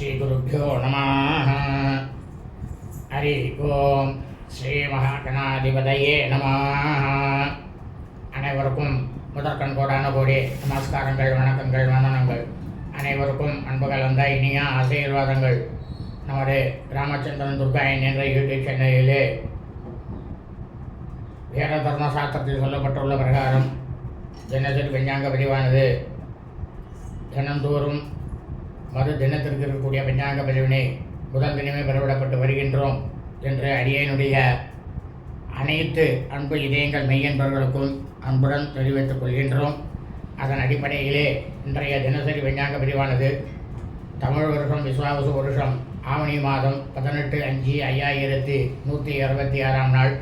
ஸ்ரீகுருப்போ நம. ஹரி ஓம். ஸ்ரீ மகாகணாதிபதையே நம. அனைவருக்கும் முதற்கண் கோடான கோடி நமஸ்காரங்கள் வணக்கங்கள் வந்தனங்கள். அனைவருக்கும் அன்பு கலந்த இனிய ஆசீர்வாதங்கள். நமது ராமச்சந்திரன் துர்காயன் என்ற யூடியூப் சேனலிலே வேத தர்ம சாஸ்திரத்தில் சொல்லப்பட்டுள்ள பிரகாரம் தினசரி பஞ்சாங்க பதிவானது. தினந்தோறும் மறு தினத்திற்கு இருக்கக்கூடிய பஞ்சாங்க பதிவினை முதல் தினமே பெறவிடப்பட்டு வருகின்றோம் என்று அடியனுடைய அனைத்து அன்பு இதயங்கள் மெய்யன்பர்களுக்கும் அன்புடன் தெரிவித்துக் கொள்கின்றோம். அதன் அடிப்படையிலே இன்றைய தினசரி பஞ்சாங்க பதிவானது தமிழ் வருஷம் விஸ்வாவசு வருஷம் ஆவணி மாதம் பதினெட்டு அஞ்சு ஐயாயிரத்தி நூற்றி அறுபத்தி ஆறாம் நாள்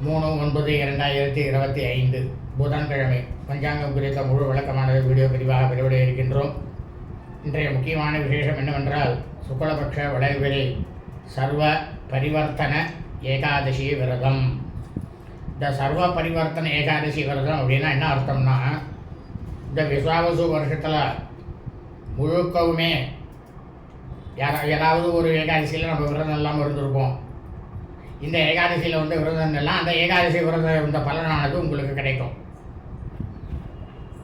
மூணு ஒன்பது இரண்டாயிரத்தி இருபத்தி ஐந்து புதன்கிழமை. பஞ்சாங்கம் குறித்த முழு விளக்கமானது வீடியோ பதிவாக பெறுவிட இருக்கின்றோம். இன்றைய முக்கியமான விசேஷம் என்னவென்றால் சுக்லபக்ஷ வளைவில் சர்வ பரிவர்த்தன ஏகாதசி விரதம். இந்த சர்வ பரிவர்த்தன ஏகாதசி விரதம் அப்படின்னா என்ன அர்த்தம்னா இந்த விஸ்வாவசு வருஷத்தில் முழுக்கவுமே யாரா ஏதாவது ஒரு ஏகாதசியில் நம்ம விரதம் இல்லாமல் இருந்திருப்போம். இந்த ஏகாதசியில் வந்து விரதம் எல்லாம் அந்த ஏகாதசி விரதம் இந்த பலனானது உங்களுக்கு கிடைக்கும்.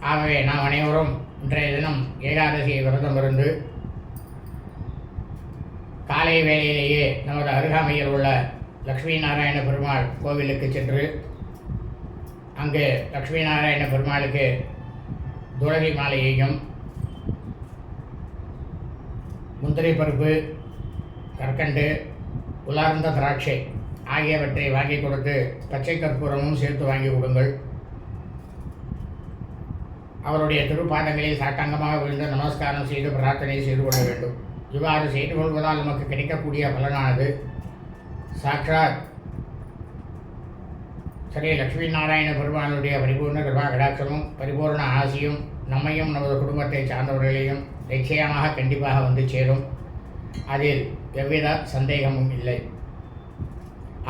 ஆகவே நாம் அனைவரும் இன்றைய தினம் ஏகாதசி விரதம் இருந்து காலை வேளையிலேயே நமது அருகாமையில் உள்ள லக்ஷ்மி நாராயண பெருமாள் கோவிலுக்கு சென்று அங்கு லக்ஷ்மி நாராயண பெருமாளுக்கு துளசி மாலையையும் முந்திரி பருப்பு கற்கண்டு உலர்ந்த திராட்சை ஆகியவற்றை வாங்கி கொடுத்து பச்சை கற்பூரமும் சேர்த்து வாங்கி கொடுங்கள். அவருடைய திருப்பாதங்களில் சாட்டாங்கமாக விழுந்து நமஸ்காரம் செய்து பிரார்த்தனை செய்து கொள்ள வேண்டும். இவ்வாறு செய்து கொள்வதால் நமக்கு கிடைக்கக்கூடிய பலனானது சாட்சாத் ஸ்ரீ லக்ஷ்மி நாராயண பெருமானுடைய பரிபூர்ண கிருபா கடாட்சமும் பரிபூர்ண ஆசியும் நம்மையும் நமது குடும்பத்தை சார்ந்தவர்களையும் நிச்சயமாக கண்டிப்பாக வந்து சேரும். அதில் எவ்வித சந்தேகமும் இல்லை.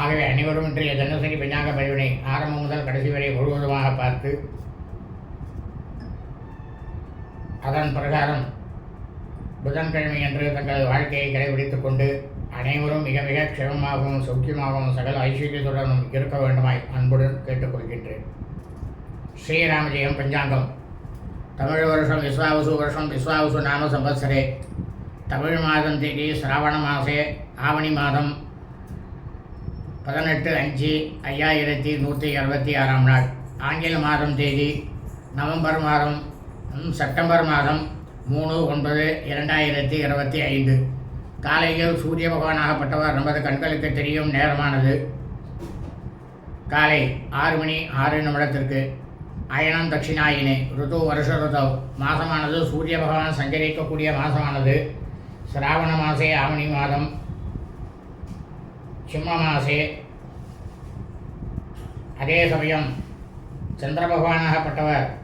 ஆகவே அனைவரும் இன்றைய தினசரி பஞ்சாங்க பதிவினை ஆரம்பம் முதல் கடைசி வரை முழுவதுமாக பார்த்து அதன் பிரகாரம் புதன்கிழமை என்று தங்களது வாழ்க்கையை கடைபிடித்துக் கொண்டு அனைவரும் மிக மிக க்ஷமமாகவும் சௌக்கியமாகவும் சகல ஐஸ்வர்யத்துடனும் இருக்க வேண்டுமாய் அன்புடன் கேட்டுக்கொள்கின்றேன். ஸ்ரீராமஜெயம் பஞ்சாங்கம். தமிழ் வருஷம் விஸ்வாவசு வருஷம் விஸ்வாவசு நாம சம்பத்சரே தமிழ் மாதம் தேதி சிராவண மாசே ஆவணி மாதம் பதினெட்டு அஞ்சு ஐயாயிரத்தி நூற்றி அறுபத்தி ஆறாம் நாள். ஆங்கில மாதம் தேதி நவம்பர் மாதம் செப்டம்பர் மாதம் மூணு ஒன்பது இரண்டாயிரத்தி இருபத்தி ஐந்து. காலையில் சூரிய பகவானாகப்பட்டவர் நமது கண்களுக்கு தெரியும் நேரமானது. காலை ஆறு மணி ஆறு நிமிடத்திற்கு. அயனம் தட்சிணாயினே ருது வருஷ ருதோ. மாதமானது சூரிய பகவான் சஞ்சரிக்கக்கூடிய மாதமானது சிராவண மாசே ஆவணி மாதம். சிம்ம மாசே. அதே சமயம் சந்திர பகவானாகப்பட்டவர்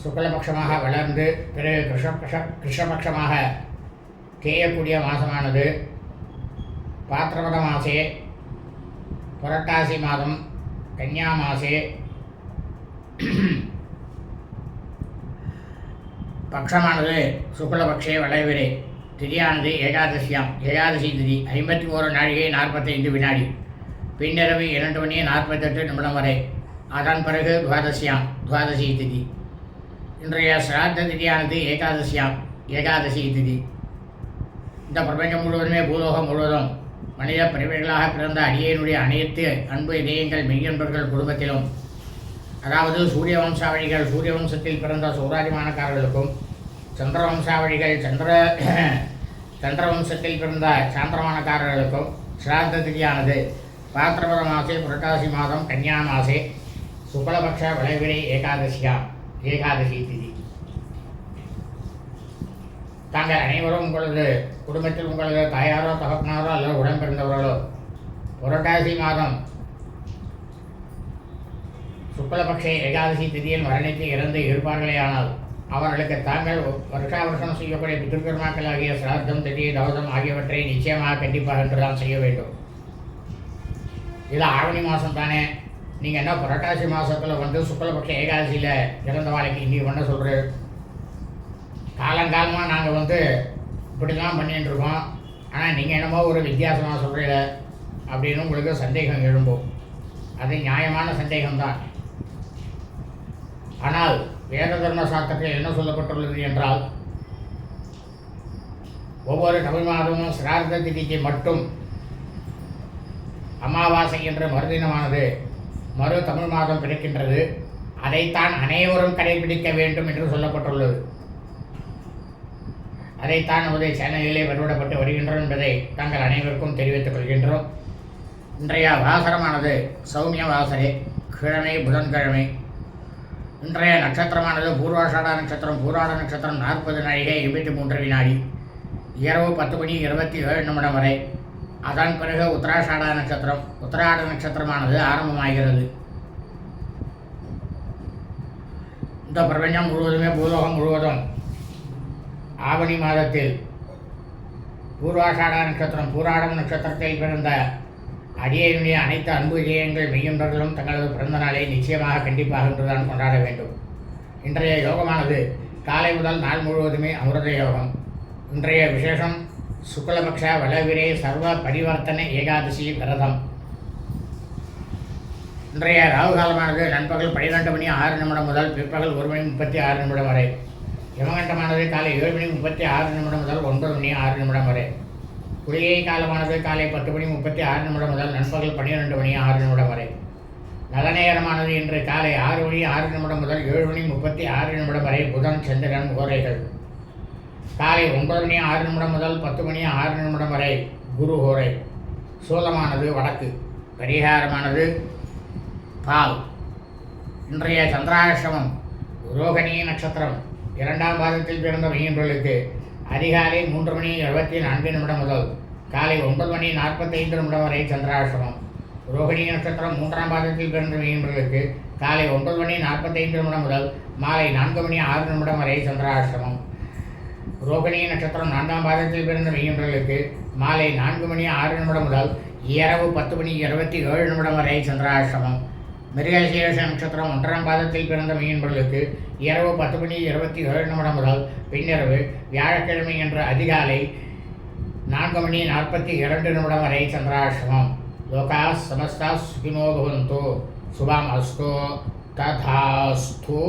சுக்லபக்ஷமாக வளர்ந்து பிறகு கிருஷ்ணபக்ஷ கிருஷ்ணபக்ஷமாக தேயக்கூடிய மாதமானது பாத்திரபத மாசே புரட்டாசி மாதம் கன்னியா மாசே. பக்ஷமானது சுக்லபக்ஷே வளைவிரே திதியானது ஏகாதசியாம். ஏகாதசி திதி ஐம்பத்தி ஓரு நாழிகை நாற்பத்தைந்து வினாடி. பின்னிரவு இரண்டு மணி நாற்பத்தெட்டு நிமிடம் வரை. அதன் பிறகு துவாதசியாம். துவாதசி திதி. இன்றைய சிராத்த திதியானது ஏகாதசியாகும் ஏகாதசி திதி. இந்த பிரபஞ்சம் முழுவதுமே பூலோகம் முழுவதும் மனித பிறவிகளாக பிறந்த அடியனுடைய அனைத்து அன்பு இதயங்கள் மெய்யன்பர்கள் குடும்பத்திலும் அதாவது சூரிய வம்சாவழிகள் சூரிய வம்சத்தில் பிறந்த சௌராஜமானக்காரர்களுக்கும் சந்திர வம்சாவழிகள் சந்திர சந்திர வம்சத்தில் பிறந்த சாந்திரமானக்காரர்களுக்கும் சிராத்த திதியானது பாத்திரபத மாசே புரட்டாசி மாதம் கன்னியா மாசே சுக்லபக்ஷ வளைவிரை ஏகாதசியா ஏகாதசி திதி தாங்கள் அனைவரும் உங்களது குடும்பத்தில் உங்களது தாயாரோ தகப்பனாரோ அல்லது உடன்பிறந்தவர்களோ புரட்டாசி மாதம் சுக்லபக்ஷ ஏகாதசி திதியில் மரணித்து இறந்து இருப்பார்களேயானால் அவர்களுக்கு தாங்கள் வருஷா வருஷம் செய்யக்கூடிய பித்திருக்கர்மாக்கள் ஆகிய சிராத்தம் திதி தௌதம் ஆகியவற்றை நிச்சயமாக கண்டிப்பாக என்றுதான் செய்ய வேண்டும். இது ஆவணி மாதம் தானே நீங்கள் என்ன புரட்டாசி மாதத்தில் வந்து சுக்லபக்ஷ ஏகாதசியில் இறந்த வாழ்க்கை இன்றைக்கி பண்ண சொல்கிறேன் காலங்காலமாக நாங்கள் வந்து இப்படி தான் பண்ணிட்டு இருக்கோம். ஆனால் நீங்கள் என்னமோ ஒரு வித்தியாசமாக சொல்கிறீங்க அப்படின்னு உங்களுக்கு சந்தேகம் எழும்பும். அது நியாயமான சந்தேகம்தான். ஆனால் வேத தர்ம சாஸ்திரத்தில் என்ன சொல்லப்பட்டுள்ளது என்றால் ஒவ்வொரு தமிழ் மாதமும் சிரார்த்த திதிக்கு மட்டும் அமாவாசை என்ற மறுதினமானது. மறு தமிழ் மாதம் கிடைக்கின்றது. அதைத்தான் அனைவரும் கடைபிடிக்க வேண்டும் என்று சொல்லப்பட்டுள்ளது. அதைத்தான் நமது சேனலிலே வெளிவிடப்பட்டு வருகின்றோம் என்பதை தாங்கள் அனைவருக்கும் தெரிவித்துக் கொள்கின்றோம். இன்றைய வாசரமானது சௌமிய வாசரே கிழமை புதன்கிழமை. இன்றைய நட்சத்திரமானது பூர்வாஷாடா நட்சத்திரம் பூராட நட்சத்திரம் நாற்பது நாழிகை எண்பத்தி மூன்று வினாடி இரவு பத்து மணி இருபத்தி ஏழு நிமிடம் வரை. அதன் பிறகு உத்தராஷாடா நட்சத்திரம் உத்தராட நட்சத்திரமானது ஆரம்பமாகிறது. இந்த பிரபஞ்சம் முழுவதுமே பூலோகம் முழுவதும் ஆவணி மாதத்தில் பூர்வாஷாடா நட்சத்திரம் பூராடம் நட்சத்திரத்தில் பிறந்த அடியனுடைய அனைத்து அன்பு விஜயங்கள் மெய்யுன்றர்களும் தங்களது பிறந்த நாளை நிச்சயமாக கண்டிப்பாக இன்றுதான் கொண்டாட வேண்டும். இன்றைய யோகமானது காலை முதல் நாள் முழுவதுமே அமிர்த யோகம். இன்றைய விசேஷம் சுக்லபக்ஷ வளவிரே சர்வ பரிவர்த்தனை ஏகாதசி விரதம். இன்றைய ராகு காலமானது நண்பகல் பன்னிரெண்டு மணி ஆறு நிமிடம் முதல் பிற்பகல் ஒரு மணி முப்பத்தி ஆறு நிமிடம் வரை. யமகண்டமானது காலை ஏழு மணி முப்பத்தி ஆறு நிமிடம் முதல் ஒன்பது மணி ஆறு நிமிடம் வரை. குளிகை காலமானது காலை பத்து மணி முப்பத்தி ஆறு நிமிடம் முதல் நண்பகல் பன்னிரெண்டு மணி ஆறு நிமிடம் வரை. நல்ல நேரமானது இன்று காலை ஆறு மணி ஆறு நிமிடம் முதல் ஏழு மணி முப்பத்தி ஆறு நிமிடம் வரை புதன் சந்திரன் ஓரைகள். காலை ஒன்பது மணி ஆறு நிமிடம் முதல் பத்து மணி ஆறு நிமிடம் வரை குரு ஹோரை சூலமானது வடக்கு பரிகாரமானது பால். இன்றைய சந்திராஷ்டமம் ரோகிணி நட்சத்திரம். இரண்டாம் பாதத்தில் பிறந்த மையன்களுக்கு அதிகாலை மூன்று மணி எழுபத்தி நான்கு நிமிடம் முதல் காலை ஒன்பது மணி நாற்பத்தைந்து நிமிடம் வரை சந்திராஷ்டமம். ரோகிணி நட்சத்திரம் மூன்றாம் பாதத்தில் பிறந்த மையன்களுக்கு காலை ஒன்பது மணி நாற்பத்தைந்து நிமிடம் முதல் மாலை நான்கு மணி ஆறு நிமிடம் வரை சந்திராஷ்டமம். ரோகிணிய நட்சத்திரம் நான்காம் பாதத்தில் பிறந்த மெய்யன்றர்களுக்கு மாலை நான்கு மணி ஆறு நிமிடம் முதல் இரவு பத்து மணி இருபத்தி ஏழு நிமிடம் வரை சந்திராசிரமம் மிருகசீரச நட்சத்திரம் ஒன்றாம் பாதத்தில் பிறந்த மெய்யன்பர்களுக்கு இரவு பத்து மணி இருபத்தி ஏழு நிமிடம் முதல் பின்னிரவு வியாழக்கிழமை என்ற அதிகாலை நான்கு மணி நாற்பத்தி இரண்டு நிமிடம் வரை சந்திராசிரமம் லோகா சமஸ்தா சுகினோ பவந்தோ. சுபம் அஸ்தோ. ததாஸ்தோ.